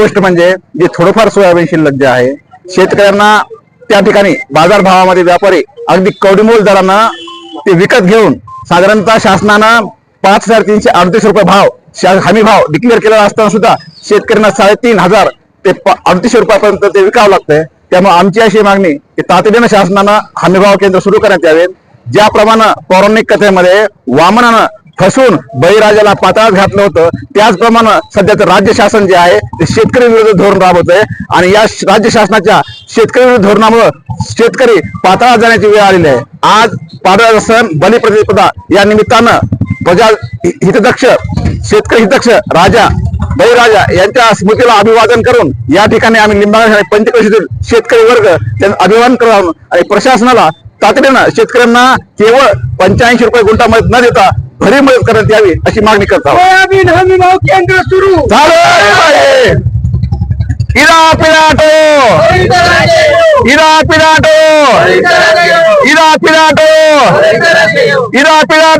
गोष्ट म्हणजे जे थोडंफार सोयाबीन शिल्लक जे आहे शेतकऱ्यांना त्या ठिकाणी बाजारभावामध्ये व्यापारी अगदी कवडीमोल दरानं ते विकत घेऊन साधारणतः शासनानं पाच हजार तीनशे अडतीस रुपये भाव हमी भाव डिक्लेअर केलेला असताना सुद्धा शेतकऱ्यांना साडेतीन हजार ते प- अडतीसशे रुपयापर्यंत ते विकावं लागतंय. त्यामुळे आमची अशी मागणी की तातडीनं शासनानं हमीभाव केंद्र सुरू करण्यात यावे ज्याप्रमाणे पौराणिक कथेमध्ये वामनानं फसून बळीराजाला पाताळात घातलं होतं. त्याचप्रमाणे सध्याचं राज्य शासन जे आहे ते शेतकरी विरोधी धोरण राबवत आहे आणि या राज्य शासनाच्या शेतकरी विरोधी धोरणामुळे शेतकरी पाताळात जाण्याची वेळ आलेली आहे. आज पाताळाचा सण बलिप्रतिपदा या निमित्तानं प्रजा हितदक्ष शेतकरी हितदक्ष राजा बळीराजा यांच्या स्मृतीला अभिवादन करून या ठिकाणी आम्ही लिंबाळा पंचकृषीतील शेतकरी वर्ग त्यांना अभिवादन करून आणि प्रशासनाला तातडीनं शेतकऱ्यांना केवळ पंच्याऐंशी रुपये गुंठा मदत न देता भरी मदत करण्यात यावी अशी मागणी करत सोयाबीन हमी भाव केंद्र सुरू. झालं. इरा पिराटो. इरा पिराटो. इरा पिराटो. इरा पिराटो.